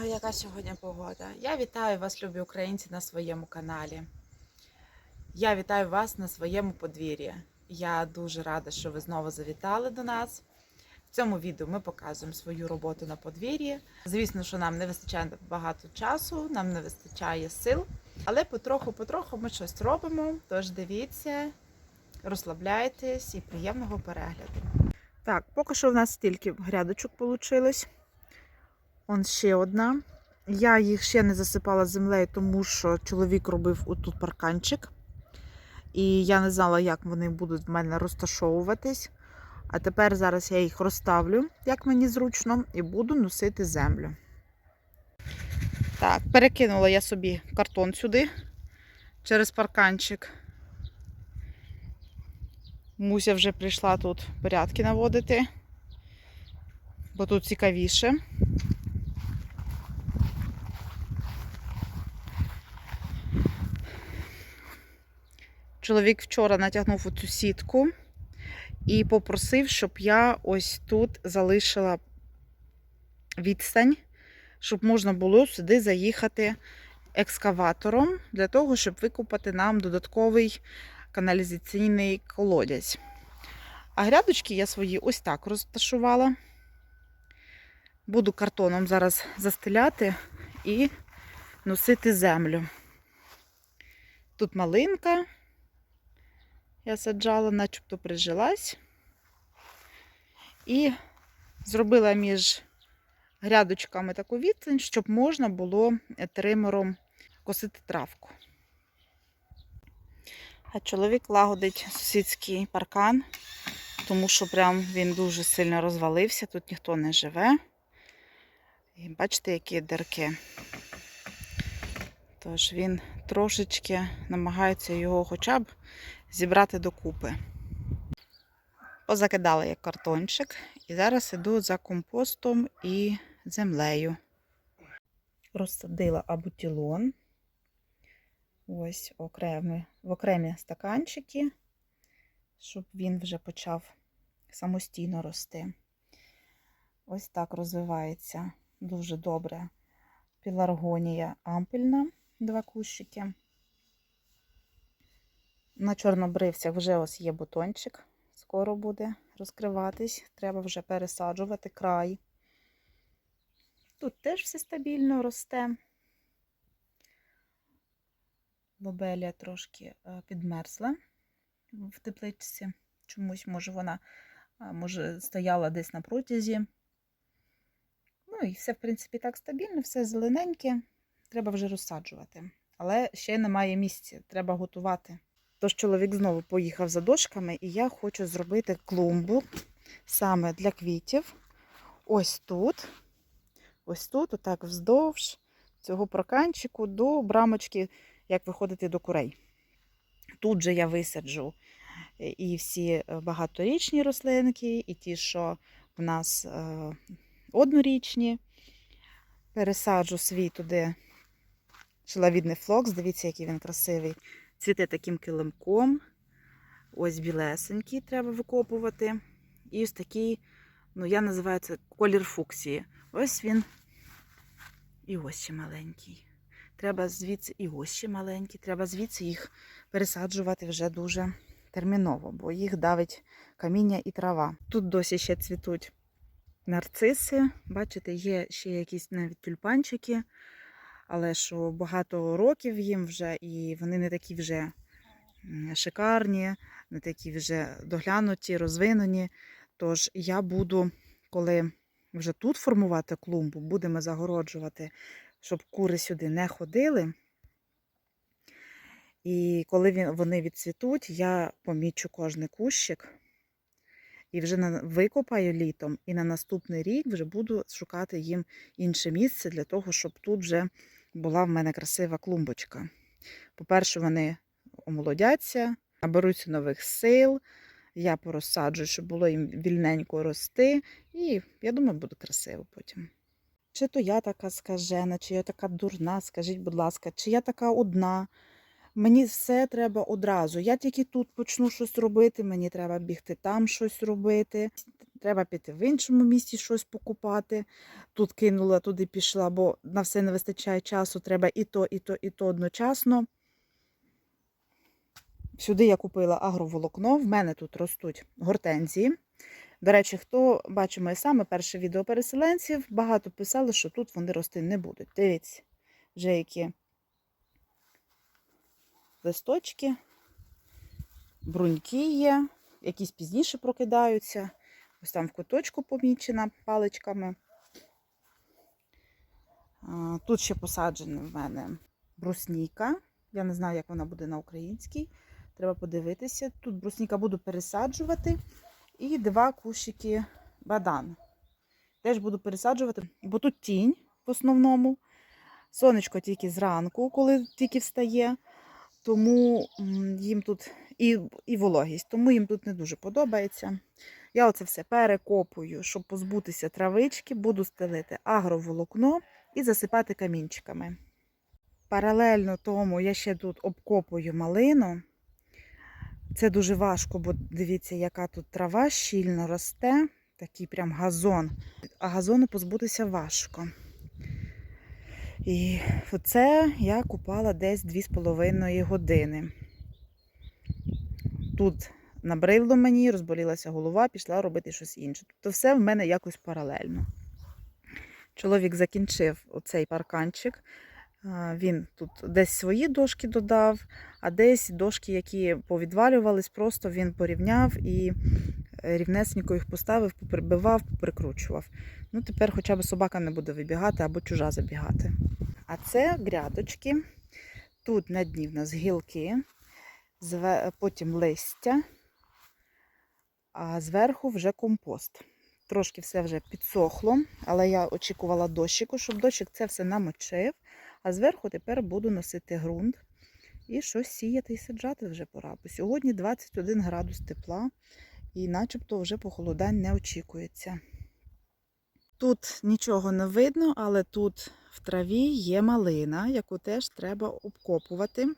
А яка сьогодні погода? Я вітаю вас, любі українці, на своєму каналі. Я вітаю вас на своєму подвір'ї. Я дуже рада, що ви знову завітали до нас. В цьому відео ми показуємо свою роботу на подвір'ї. Звісно, що нам не вистачає багато часу, нам не вистачає сил, але потроху-потроху ми щось робимо. Тож дивіться, розслабляйтесь і приємного перегляду. Так, поки що в нас стільки грядочок вийшло. Он ще одна. Я їх ще не засипала землею, тому що чоловік робив отут парканчик. І я не знала, як вони будуть в мене розташовуватись. А тепер зараз я їх розставлю, як мені зручно, і буду носити землю. Так, перекинула я собі картон сюди через парканчик. Муся вже прийшла тут порядки наводити, бо тут цікавіше. Чоловік вчора натягнув цю сітку і попросив, щоб я ось тут залишила відстань, щоб можна було сюди заїхати екскаватором для того, щоб викопати нам додатковий каналізаційний колодязь. А грядочки я свої ось так розташувала. Буду картоном зараз застеляти і носити землю. Тут малинка. Я саджала, начебто прижилась. І зробила між грядочками таку відстань, щоб можна було тримером косити травку. А чоловік лагодить сусідський паркан, тому що прям він дуже сильно розвалився, тут ніхто не живе. І бачите, які дирки. Тож він трошечки намагається його хоча б зібрати докупи. Позакидала я картончик і зараз іду за компостом і землею. Розсадила абутілон. Ось окремі, в окремі стаканчики, щоб він вже почав самостійно рости. Ось так розвивається дуже добре піларгонія ампельна, два кущики. На чорнобривцях вже ось є бутончик, скоро буде розкриватись, треба вже пересаджувати край. Тут теж все стабільно росте. Лобелія трошки е, підмерзла в тепличці. Чомусь, може, вона може, стояла десь на протязі. Ну і все, в принципі, так стабільно, все зелененьке. Треба вже розсаджувати. Але ще немає місця, треба готувати. Тож чоловік знову поїхав за дошками, і я хочу зробити клумбу саме для квітів. Ось тут, ось тут, отак вздовж цього проканчику до брамочки, як виходити до курей. Тут же я висаджу і всі багаторічні рослинки, і ті, що в нас однорічні. Пересаджу свій туди шиловідний флокс. Дивіться, який він красивий. Цвіте таким килимком. Ось білесенький треба викопувати. І ось такий, ну, я називаю це колір фуксії. Ось він. І ось ще маленький. Треба звідси, і ось ще маленький. Треба звідси їх пересаджувати вже дуже терміново, бо їх давить каміння і трава. Тут досі ще цвітуть нарциси. Бачите, є ще якісь навіть тюльпанчики але що багато років їм вже, і вони не такі вже шикарні, не такі вже доглянуті, розвинені. Тож я буду, коли вже тут формувати клумбу, будемо загороджувати, щоб кури сюди не ходили. І коли вони відцвітуть, я помічу кожний кущик і вже викопаю літом, і на наступний рік вже буду шукати їм інше місце для того, щоб тут вже була в мене красива клумбочка. По-перше, вони омолодяться, наберуться нових сил. Я порозсаджую, щоб було їм вільненько рости. І я думаю, буде красиво потім. Чи то я така скажена, чи я така дурна, скажіть, будь ласка, чи я така одна. Мені все треба одразу. Я тільки тут почну щось робити, мені треба бігти там щось робити. Треба піти в іншому місці щось покупати. Тут кинула, туди пішла, бо на все не вистачає часу. Треба і то, і то, і то одночасно. Сюди я купила агроволокно. В мене тут ростуть гортензії. До речі, хто бачив моє саме перше відео переселенців, багато писали, що тут вони рости не будуть. Дивіться, вже які листочки, бруньки є, якісь пізніше прокидаються. Ось там в куточку помічена паличками. Тут ще посаджена в мене брусніка. Я не знаю, як вона буде на українській. Треба подивитися. Тут брусніка буду пересаджувати. І два кущики бадан. Теж буду пересаджувати, бо тут тінь в основному. Сонечко тільки зранку, коли тільки встає. Тому їм тут і, і вологість, тому їм тут не дуже подобається. Я оце все перекопую, щоб позбутися травички, буду стелити агроволокно і засипати камінчиками. Паралельно тому я ще тут обкопую малину. Це дуже важко, бо дивіться, яка тут трава щільно росте, такий прям газон. А газону позбутися важко. І оце я купала десь 2,5 години. Тут набридло мені, розболілася голова, пішла робити щось інше. Тобто все в мене якось паралельно. Чоловік закінчив оцей парканчик. Він тут десь свої дошки додав, а десь дошки, які повідвалювались, просто він порівняв і е, рівнесенько їх поставив, поприбивав, поприкручував. Ну, тепер хоча б собака не буде вибігати або чужа забігати. А це грядочки. Тут на дні в нас гілки, потім листя, а зверху вже компост. Трошки все вже підсохло, але я очікувала дощику, щоб дощик це все намочив. А зверху тепер буду носити ґрунт і щось сіяти і саджати вже пора. Бо сьогодні 21 градус тепла, і начебто вже похолодань не очікується. Тут нічого не видно, але тут в траві є малина, яку теж треба обкопувати,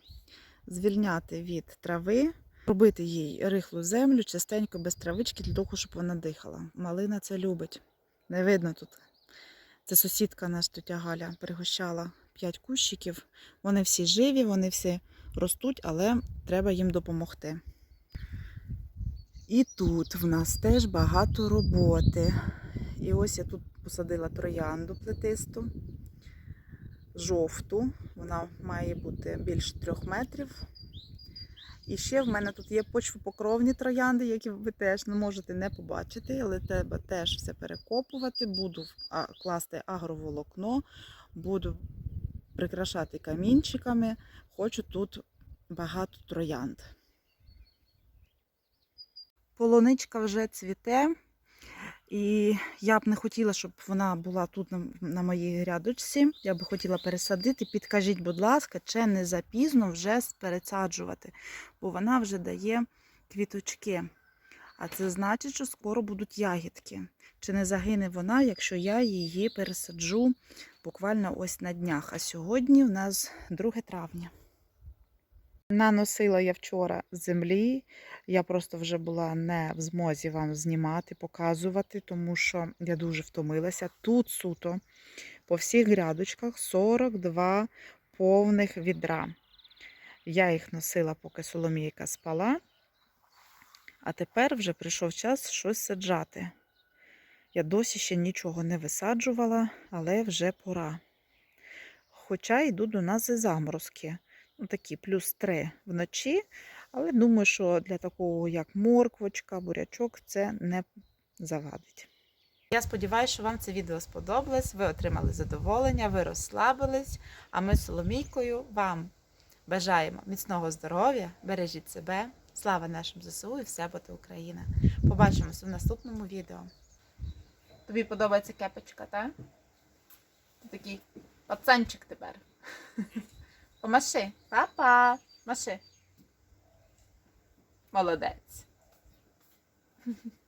звільняти від трави, робити їй рихлу землю, частенько без травички, для того, щоб вона дихала. Малина це любить. Не видно тут. Це сусідка наша тетя Галя пригощала 5 кущиків. Вони всі живі, вони всі ростуть, але треба їм допомогти. І тут в нас теж багато роботи. І ось я тут посадила троянду плетисту, жовту. Вона має бути більше трьох метрів. І ще в мене тут є почвопокровні троянди, які ви теж не можете не побачити, але треба теж все перекопувати. Буду класти агроволокно, буду прикрашати камінчиками. Хочу тут багато троянд. Полуничка вже цвіте. І я б не хотіла, щоб вона була тут на, на моїй грядочці. Я би хотіла пересадити. Підкажіть, будь ласка, чи не запізно вже пересаджувати, бо вона вже дає квіточки. А це значить, що скоро будуть ягідки. Чи не загине вона, якщо я її пересаджу буквально ось на днях. А сьогодні в нас 2 травня. Наносила я вчора землі. Я просто вже була не в змозі вам знімати, показувати, тому що я дуже втомилася. Тут суто по всіх грядочках 42 повних відра. Я їх носила, поки Соломійка спала. А тепер вже прийшов час щось саджати. Я досі ще нічого не висаджувала, але вже пора. Хоча йдуть до нас і заморозки. Ну, такі плюс 3 вночі. Але думаю, що для такого, як морквочка, бурячок, це не завадить. Я сподіваюся, що вам це відео сподобалось. Ви отримали задоволення, ви розслабились. А ми з Соломійкою вам бажаємо міцного здоров'я, бережіть себе, слава нашим ЗСУ і все буде Україна. Побачимося в наступному відео. Тобі подобається кепочка, так? Ти такий пацанчик тепер. Помаши. Па-па. Маши. Молодець.